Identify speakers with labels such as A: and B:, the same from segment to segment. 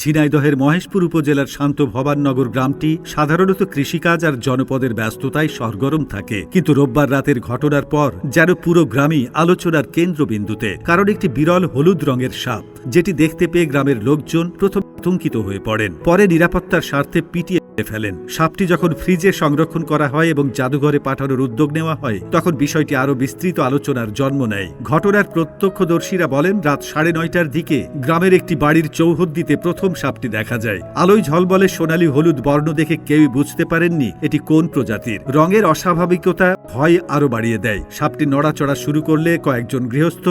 A: ঝিনাইদহের মহেশপুর উপজেলার শান্ত ভবাননগর গ্রামটি সাধারণত কৃষিকাজ আর জনপদের ব্যস্ততায় সরগরম থাকে। কিন্তু রোববার রাতের ঘটনার পর যেন পুরো গ্রামই আলোচনার কেন্দ্রবিন্দুতে, কারণ একটি বিরল হলুদ রঙের সাপ। যেটি দেখতে পেয়ে গ্রামের লোকজন প্রথম আতঙ্কিত হয়ে পড়েন। পরে নিরাপত্তার স্বার্থে পিটিয়ে ফেলেন। সাপটি যখন ফ্রিজে সংরক্ষণ করা হয় এবং জাদুঘরে পাঠানোর উদ্যোগ নেওয়া হয়, তখন বিষয়টি আরও বিস্তৃত আলোচনার জন্ম নেয়। ঘটনার প্রত্যক্ষদর্শীরা বলেন, রাত সাড়ে নয়টার দিকে গ্রামের একটি বাড়ির চৌহদ্দিতে প্রথম সাপটি দেখা যায়। আলোয় ঝলবলে সোনালী হলুদ বর্ণ দেখে কেউই বুঝতে পারেননি এটি কোন প্রজাতির। রঙের অস্বাভাবিকতা ভয় আরও বাড়িয়ে দেয়। সাপটি নড়াচড়া শুরু করলে কয়েকজন গৃহস্থ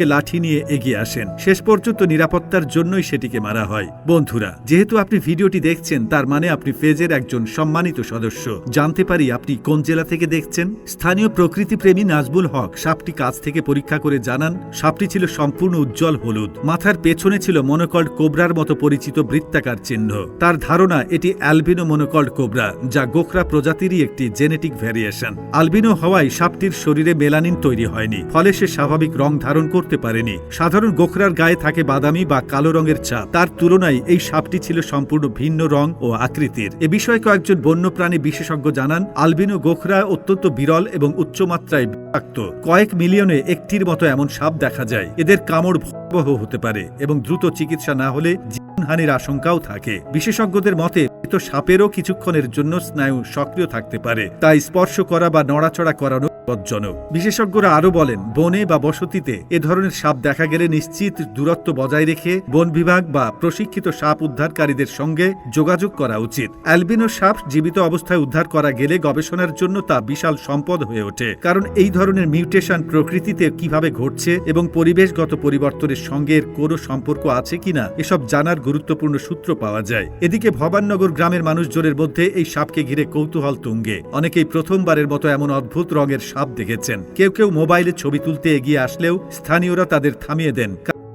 A: লাঠি নিয়ে এগিয়ে আসেন। শেষ পর্যন্ত নিরাপত্তার জন্যই সেটিকে মারা হয়। বন্ধুরা, যেহেতু আপনি ভিডিওটি দেখছেন, তার মানে আপনি ফেজের একজন সম্মানিত সদস্য। জানতে পারি আপনি কোন জেলা থেকে দেখছেন? স্থানীয় প্রকৃতিপ্রেমী নাজবুল হক সাপটি কাছ থেকে পরীক্ষা করে জানান, সাপটি ছিল সম্পূর্ণ উজ্জ্বল হলুদ। মাথার পেছনে ছিল মনোকল্ড কোবরার মতো পরিচিত বৃত্তাকার চিহ্ন। তার ধারণা, এটি অ্যালবিনো মনোকল্ড কোবরা, যা গোখরা প্রজাতিরই একটি জেনেটিক ভ্যারিয়েশন। আলবিনো হওয়ায় সাপটির শরীরে মেলানিন তৈরি হয়নি, ফলে সে স্বাভাবিক রং ধারণ করতে পারেনি। সাধারণ গোখরার গায়ে থাকে বাদামি বা কালো রঙের ছাপ। তার তুলনায় এই সাপটি ছিল সম্পূর্ণ ভিন্ন রং ও আকৃতির। এ বিষয়ে কয়েকজন বন্যপ্রাণী বিশেষজ্ঞ জানান, আলবিনো গোখরা অত্যন্ত বিরল এবং উচ্চমাত্রায় বিষাক্ত। কয়েক মিলিয়নে একটির মতো এমন সাপ দেখা যায়। এদের কামড় ভয়াবহ হতে পারে এবং দ্রুত চিকিৎসা না হলে জীবনহানির আশঙ্কাও থাকে। বিশেষজ্ঞদের মৃত সাপেরও কিছুক্ষণের জন্য স্নায়ু সক্রিয় থাকতে পারে। তাই স্পর্শ করা বা নড়াচড়া করানো বিপজ্জনক। বিশেষজ্ঞরা আরও বলেন, বনে বা বসতিতে এ ধরনের সাপ দেখা গেলে নিশ্চিত দূরত্ব বজায় রেখে বন বিভাগ বা প্রশিক্ষিত সাপ উদ্ধারকারীদের সঙ্গে যোগাযোগ করা উচিত। অ্যালবিনো সাপ জীবিত অবস্থায় উদ্ধার করা গেলে গবেষণার জন্য তা বিশাল সম্পদ হয়ে ওঠে। কারণ এই ধরনের মিউটেশন প্রকৃতিতে কীভাবে ঘটছে এবং পরিবেশগত পরিবর্তনের সঙ্গে এর কোনো সম্পর্ক আছে কিনা, এসব জানার গুরুত্বপূর্ণ সূত্র পাওয়া যায়। এদিকে ভবাননগর গ্রামের মানুষজনের মধ্যে এই সাপকে ঘিরে কৌতূহল তুঙ্গে। অনেকেই প্রথমবারের মতো এমন অদ্ভুত রঙের সাপ দেখেছেন। কেউ কেউ মোবাইলে ছবি তুলতে এগিয়ে আসলেও স্থানীয়রা তাদের থামিয়ে দেন।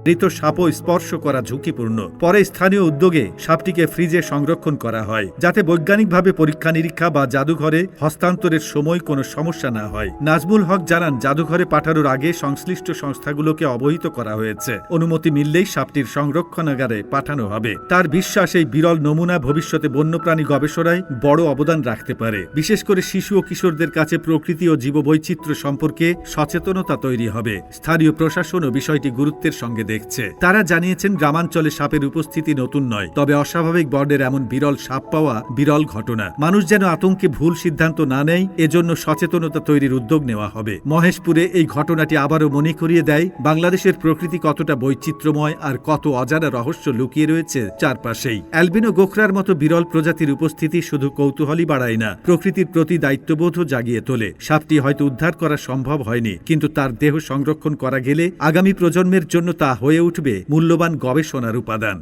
A: মৃত সাপও স্পর্শ করা ঝুঁকিপূর্ণ। পরে স্থানীয় উদ্যোগে সাপটিকে ফ্রিজে সংরক্ষণ করা হয়, যাতে বৈজ্ঞানিকভাবে পরীক্ষা নিরীক্ষা বা জাদুঘরে হস্তান্তরের সময় কোনো সমস্যা না হয়। নাজমুল হক জানান, জাদুঘরে পাঠানোর আগে সংশ্লিষ্ট সংস্থাগুলোকে অবহিত করা হয়েছে। অনুমতি মিললেই সাপটির সংরক্ষণাগারে পাঠানো হবে। তার বিশ্বাস, এই বিরল নমুনা ভবিষ্যতে বন্যপ্রাণী গবেষণায় বড় অবদান রাখতে পারে। বিশেষ করে শিশু ও কিশোরদের কাছে প্রকৃতি ও জীববৈচিত্র্য সম্পর্কে সচেতনতা তৈরি হবে। স্থানীয় প্রশাসনও বিষয়টি গুরুত্বের সঙ্গে দেখছে। তারা জানিয়েছেন গ্রামাঞ্চলে সাপের উপস্থিতি নতুন নয়, তবে অস্বাভাবিক বর্ণের এমন বিরল সাপ পাওয়া বিরল ঘটনা। মানুষ যেন আতঙ্কে ভুল সিদ্ধান্ত না নেয়, এজন্য সচেতনতা তৈরির উদ্যোগ নেওয়া হবে। মহেশপুরে এই ঘটনাটি আবারও মনে করিয়ে দেয়, বাংলাদেশের প্রকৃতি কতটা বৈচিত্র্যময় আর কত অজানা রহস্য লুকিয়ে রয়েছে চারপাশেই। অ্যালবিনো গোখরার মতো বিরল প্রজাতির উপস্থিতি শুধু কৌতূহলই বাড়ায় না, প্রকৃতির প্রতি দায়িত্ববোধও জাগিয়ে তোলে। সাপটি হয়তো উদ্ধার করা সম্ভব হয়নি, কিন্তু তার দেহ সংরক্ষণ করা গেলে আগামী প্রজন্মের জন্য তা হয়ে উঠবে মূল্যবান গবেষণার উপাদান।